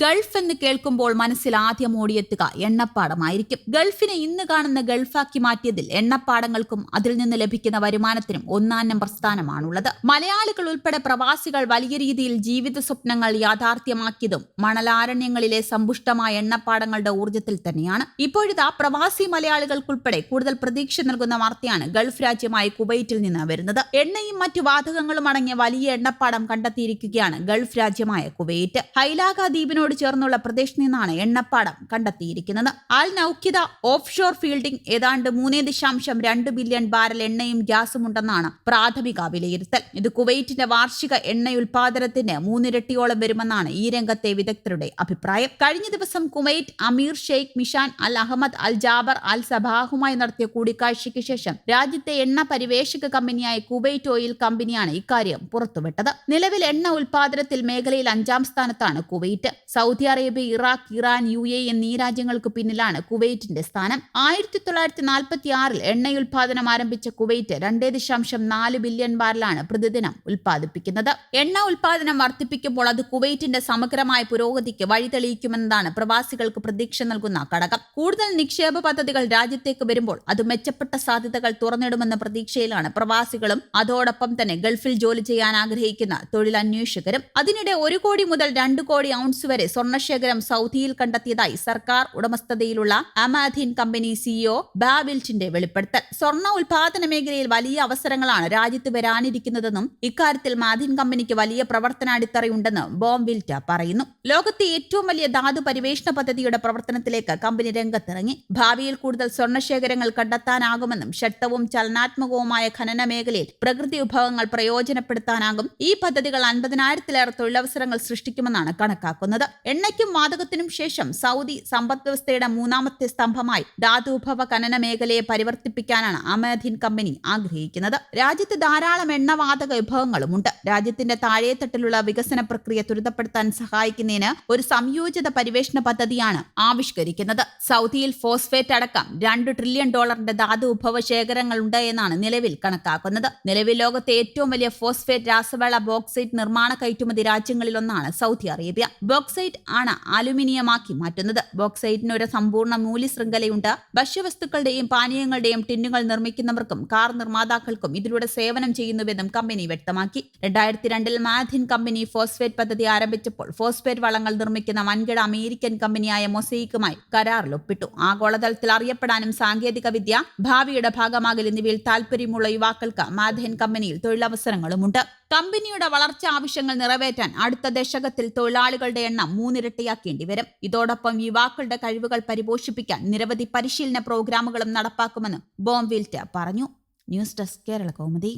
Gulf എന്ന് കേൾക്കുമ്പോൾ മനസ്സിൽ ആദ്യം ഓടിയെത്തുക എണ്ണപ്പാടമായിരിക്കും. ഗൾഫിനെ ഇന്ന് കാണുന്ന ഗൾഫാക്കി മാറ്റിയതിൽ എണ്ണപ്പാടങ്ങൾക്കും അതിൽ നിന്ന് ലഭിക്കുന്ന വരുമാനത്തിനും ഒന്നാം നമ്പർ സ്ഥാനമാണുള്ളത്. മലയാളികൾ ഉൾപ്പെടെ പ്രവാസികൾ വലിയ രീതിയിൽ ജീവിത സ്വപ്നങ്ങൾ യാഥാർത്ഥ്യമാക്കിയതും മണലാരണ്യങ്ങളിലെ സമ്പുഷ്ടമായ എണ്ണപ്പാടങ്ങളുടെ ഊർജത്തിൽ തന്നെയാണ്. ഇപ്പോഴിതാ പ്രവാസി മലയാളികൾക്കുൾപ്പെടെ കൂടുതൽ പ്രതീക്ഷ നൽകുന്ന വാർത്തയാണ് ഗൾഫ് രാജ്യമായ കുവൈറ്റിൽ നിന്ന് വരുന്നത്. എണ്ണയും മറ്റു വാതകങ്ങളും അടങ്ങിയ വലിയ എണ്ണപ്പാടം കണ്ടെത്തിയിരിക്കുകയാണ് ഗൾഫ് രാജ്യമായ കുവൈറ്റ്. ഹൈലാഗ ദ്വീപിനോട് ചേർന്നുള്ള പ്രദേശത്ത് നിന്നാണ് എണ്ണപ്പാടം കണ്ടെത്തിയിരിക്കുന്നത്. ആൽ നൌക്കിത ഓഫ് ഷോർ ഫീൽഡിംഗ് ഏതാണ്ട് മൂന്നേ ദശാംശം രണ്ട് ബില്യൺ ബാരൽ എണ്ണയും ഗ്യാസും ഉണ്ടെന്നാണ് പ്രാഥമിക വിലയിരുത്തൽ. ഇത് കുവൈറ്റിന്റെ വാർഷിക എണ്ണ ഉൽപാദനത്തിന് മൂന്നിരട്ടിയോളം വരുമെന്നാണ് ഈ രംഗത്തെ വിദഗ്ധരുടെ അഭിപ്രായം. കഴിഞ്ഞ ദിവസം കുവൈറ്റ് അമീർ Sheikh Mishal al Ahmad al Jaber al സബാഹുമായി നടത്തിയ കൂടിക്കാഴ്ചയ്ക്ക് ശേഷം രാജ്യത്തെ എണ്ണ പരിവേഷക കമ്പനിയായ കുവൈറ്റ് ഓയിൽ കമ്പനിയാണ് ഇക്കാര്യം പുറത്തുവിട്ടത്. നിലവിൽ എണ്ണ ഉൽപാദനത്തിൽ മേഖലയിൽ അഞ്ചാം സ്ഥാനത്താണ് Kuwait. Saudi Arabia Iraq Iran U A എന്നീ രാജ്യങ്ങൾക്ക് പിന്നിലാണ് കുവൈറ്റിന്റെ സ്ഥാനം. ആയിരത്തി തൊള്ളായിരത്തി നാൽപ്പത്തി ആറിൽ എണ്ണയുൽപാദനം ആരംഭിച്ച കുവൈറ്റ് രണ്ടേ ദശാംശം നാല് ബില്യൺ ബാരലാണ് പ്രതിദിനം ഉൽപ്പാദിപ്പിക്കുന്നത്. എണ്ണ ഉൽപാദനം വർദ്ധിപ്പിക്കുമ്പോൾ അത് കുവൈറ്റിന്റെ സമഗ്രമായ പുരോഗതിക്ക് വഴിതെളിയിക്കുമെന്നതാണ് പ്രവാസികൾക്ക് പ്രതീക്ഷ നൽകുന്ന ഘടകം. കൂടുതൽ നിക്ഷേപ പദ്ധതികൾ രാജ്യത്തേക്ക് വരുമ്പോൾ അത് മെച്ചപ്പെട്ട സാധ്യതകൾ തുറന്നിടുമെന്ന പ്രതീക്ഷയിലാണ് പ്രവാസികളും അതോടൊപ്പം തന്നെ ഗൾഫിൽ ജോലി ചെയ്യാൻ ആഗ്രഹിക്കുന്ന തൊഴിലന്വേഷകരും. അതിനിടെ ഒരു കോടി മുതൽ രണ്ട് കോടി ഔൺസ് വരെ സ്വർണശേഖരം സൗദിയിൽ കണ്ടെത്തിയതായി സർക്കാർ ഉടമസ്ഥതയിലുള്ള അമാധീൻ കമ്പനി സിഇഒ ബാബിൽറ്റിന്റെ വെളിപ്പെടുത്തൽ. സ്വർണ ഉൽപാദന മേഖലയിൽ വലിയ അവസരങ്ങളാണ് രാജ്യത്ത് വരാനിരിക്കുന്നതെന്നും ഇക്കാര്യത്തിൽ മാധീൻ കമ്പനിക്ക് വലിയ പ്രവർത്തനാടിത്തറയുണ്ടെന്ന് ബോംബിൽറ്റ പറയുന്നു. ലോകത്തെ ഏറ്റവും വലിയ ധാതു പരിവേഷണ പദ്ധതിയുടെ പ്രവർത്തനത്തിലേക്ക് കമ്പനി രംഗത്തിറങ്ങി. ഭാവിയിൽ കൂടുതൽ സ്വർണശേഖരങ്ങൾ കണ്ടെത്താനാകുമെന്നും ശക്തവും ചലനാത്മകവുമായ ഖനന മേഖലയിൽ പ്രകൃതി വിഭവങ്ങൾ പ്രയോജനപ്പെടുത്താനാകും. ഈ പദ്ധതികൾ അൻപതിനായിരത്തിലേറെ തൊഴിലവസരങ്ങൾ സൃഷ്ടിക്കുമെന്നാണ് കണക്കാക്കുന്നത്. എണ്ണയ്ക്കും വാതകത്തിനും ശേഷം സൗദി സമ്പദ് വ്യവസ്ഥയുടെ മൂന്നാമത്തെ സ്തംഭമായി ധാതുഭവ ഖനന മേഖലയെ പരിവർത്തിപ്പിക്കാനാണ് അമേധിൻ കമ്പനി ആഗ്രഹിക്കുന്നത്. രാജ്യത്ത് ധാരാളം എണ്ണവാതക വിഭവങ്ങളുമുണ്ട്. രാജ്യത്തിന്റെ താഴേത്തട്ടിലുള്ള വികസന പ്രക്രിയ ത്വരിതപ്പെടുത്താൻ സഹായിക്കുന്നതിന് ഒരു സംയോജിത പരിവേഷണ പദ്ധതിയാണ് ആവിഷ്കരിക്കുന്നത്. സൗദിയിൽ ഫോസ്ഫേറ്റ് അടക്കം രണ്ട് ട്രില്യൺ ഡോളറിന്റെ ധാതു വിഭവ ശേഖരങ്ങളുണ്ട് എന്നാണ് നിലവിൽ കണക്കാക്കുന്നത്. നിലവിൽ ലോകത്തെ ഏറ്റവും വലിയ ഫോസ്ഫേറ്റ് രാസവള ബോക്സൈറ്റ് നിർമ്മാണ കയറ്റുമതി രാജ്യങ്ങളിലൊന്നാണ് സൗദി അറേബ്യ. ബോക്സൈറ്റ് ആണ് അലുമിനിയമാക്കി മാറ്റുന്നത്. ബോക്സൈറ്റിന് ഒരു സമ്പൂർണ മൂല്യ ശൃംഖലയുണ്ട് ഭക്ഷ്യവസ്തുക്കളുടെയും പാനീയങ്ങളുടെയും ടിന്നുകൾ നിർമ്മിക്കുന്നവർക്കും കാർ നിർമ്മാതാക്കൾക്കും ഇതിലൂടെ സേവനം ചെയ്യുന്നുവെന്നും കമ്പനി വ്യക്തമാക്കി. രണ്ടായിരത്തി രണ്ടിൽ മാഥിൻ കമ്പനി ഫോസ്ഫേറ്റ് പദ്ധതി ആരംഭിച്ചപ്പോൾ ഫോസ്ഫേറ്റ് വളങ്ങൾ നിർമ്മിക്കുന്ന വൻകിട അമേരിക്കൻ കമ്പനിയായ മൊസൈക്കുമായി കരാറിൽ ഒപ്പിട്ടു ആഗോളതലത്തിൽ അറിയപ്പെടാനും സാങ്കേതിക വിദ്യ ഭാവിയുടെ ഭാഗമാകൽ എന്നിവയിൽ താല്പര്യമുള്ള യുവാക്കൾക്ക് മാധൻ കമ്പനിയിൽ തൊഴിലവസരങ്ങളുമുണ്ട്. കമ്പനിയുടെ വളർച്ചാ ആവശ്യങ്ങൾ നിറവേറ്റാൻ അടുത്ത ദശകത്തിൽ തൊഴിലാളികളുടെ എണ്ണം മൂന്നിരട്ടിയാക്കേണ്ടി വരും ഇതോടൊപ്പം യുവാക്കളുടെ കഴിവുകൾ പരിപോഷിപ്പിക്കാൻ നിരവധി പരിശീലന പ്രോഗ്രാമുകളും നടപ്പാക്കുമെന്ന് ബോംവിൽറ്റ് പറഞ്ഞു. News desk Kerala Kaumudi.